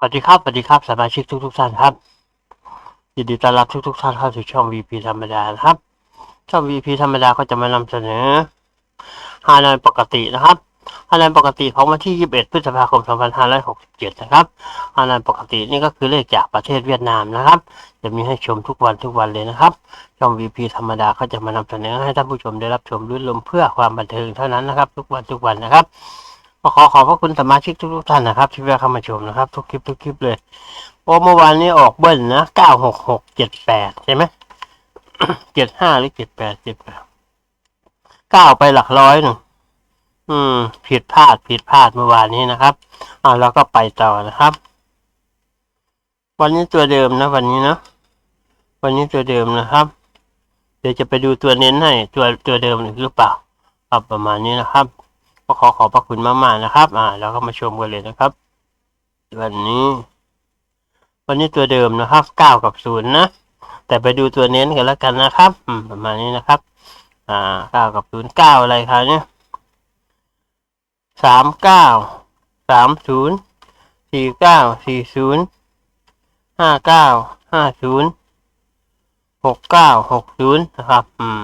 สวัสดีครับสวัสดีครับสมาชิกทุกทุกๆท่านครับยินดีต้อนรับทุกทุกๆท่านเข้าสู่ช่อง VP ธรรมดานะครับ ช่อง VP ธรรมดาก็จะมานำเสนอฮานอยปกตินะครับฮานอยปกติของวันที่ 21 พฤษภาคม 2567 นะครับฮานอยปกตินี่ก็คือเลขจากประเทศเวียดนามนะครับ จะมีให้ชมทุกวันทุกวันเลยนะครับ ช่อง VP ธรรมดาก็จะมานำเสนอให้ท่านผู้ชมได้รับชมรื่นลมเพื่อความบันเทิงเท่านั้นนะครับ ทุกวันทุกวันนะครับ ก็ขอขอบพระคุณสมาชิกทุกๆท่านนะครับที่แวะเข้ามาชมนะครับ ทุกคลิปทุกคลิปเลยโอ้เมื่อวานนี้ออกเบิ้ลนะเก้าหกหกเจ็ดแปดใช่ไหมเจ็ดห้าหรือเจ็ดแปดเจ็ดแปดเก้าไปหลักร้อยหนึ่งอืม ผิดพลาดผิดพลาดเมื่อวานนี้นะครับ อ่าแล้วก็ไปต่อนะครับ วันนี้ตัวเดิมนะ วันนี้เนาะวันนี้ตัวเดิมนะครับ เดี๋ยวจะไปดูตัวเน้นให้ตัวตัวเดิมหรือเปล่าเอาประมาณนี้นะครับ ก็ขอขอบพระคุณมากๆนะครับ อ่าแล้วก็มาชมกันเลยนะครับ วันนี้ วันนี้ตัวเดิมนะครับเก้ากับศูนย์นะ แต่ไปดูตัวเน้นกันแล้วกันนะครับประมาณนี้นะครับ อ่าเก้ากับศูนย์เก้าอะไรครับเนี่ยสามเก้าสามศูนย์สี่เก้าสี่ศูนย์ห้าเก้าห้าศูนย์หกเก้าหกศูนย์นะครับ อืม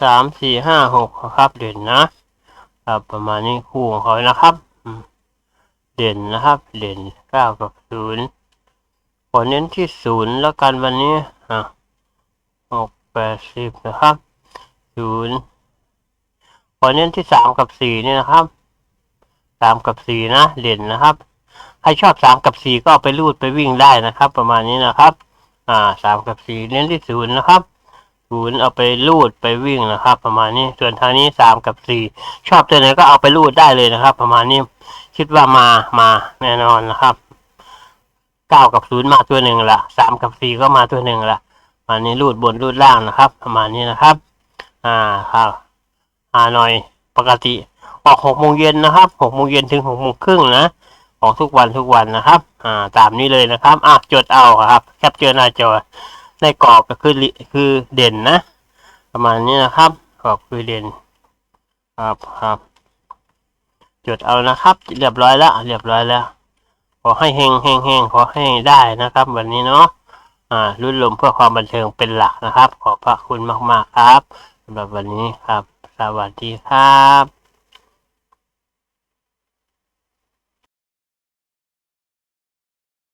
สามสี่ห้าหกครับ เด่นนะครับประมาณนี้คู่ของเขานะครับเด่นนะครับ เด่นเก้ากับศูนย์ขอเน้นที่ศูนย์แล้วกันวันนี้อะหกแปดสิบนะครับศูนย์ขอเน้นที่สามกับสี่นี่นะครับสามกับสี่นะเด่นนะครับใครชอบสามกับสี่ก็ไปรูดไปวิ่งได้นะครับ ประมาณนี้นะครับ อ่าสามกับสี่เน้นที่ศูนย์นะครับ ศูนย์เอาไปลูดไปวิ่งนะครับ ประมาณนี้ส่วนทางนี้สามกับสี่ชอบตัวไหนก็เอาไปลูดได้เลยนะครับ ประมาณนี้คิดว่ามามาแน่นอนนะครับเก้ากับศูนย์มาตัวหนึ่งละสามกับสี่ก็มาตัวหนึ่งละประมาณนี้ลูดบนลูดล่างนะครับ ประมาณนี้นะครับ อ่าครับอ่าหน่อยปกติออกหกโมงเย็นนะครับหกโมงเย็นถึงหกโมงครึ่งนะออกทุกวันทุกวันนะครับ อ่าตามนี้เลยนะครับอะจดเอาครับ แคปเจอหน้าจอ ในกรอบก็คือคือเด่นนะ ประมาณนี้นะครับกรอบคือเด่นครับครับจดเอานะครับ เรียบร้อยแล้วเรียบร้อยแล้ว ขอให้เฮงเฮงเฮงขอให้ได้นะครับ วันนี้เนาะอ่ารุ่นลมเพื่อความบันเทิงเป็นหลักนะครับ ขอบพระคุณมากๆครับสำหรับวันนี้ครับ สวัสดีครับ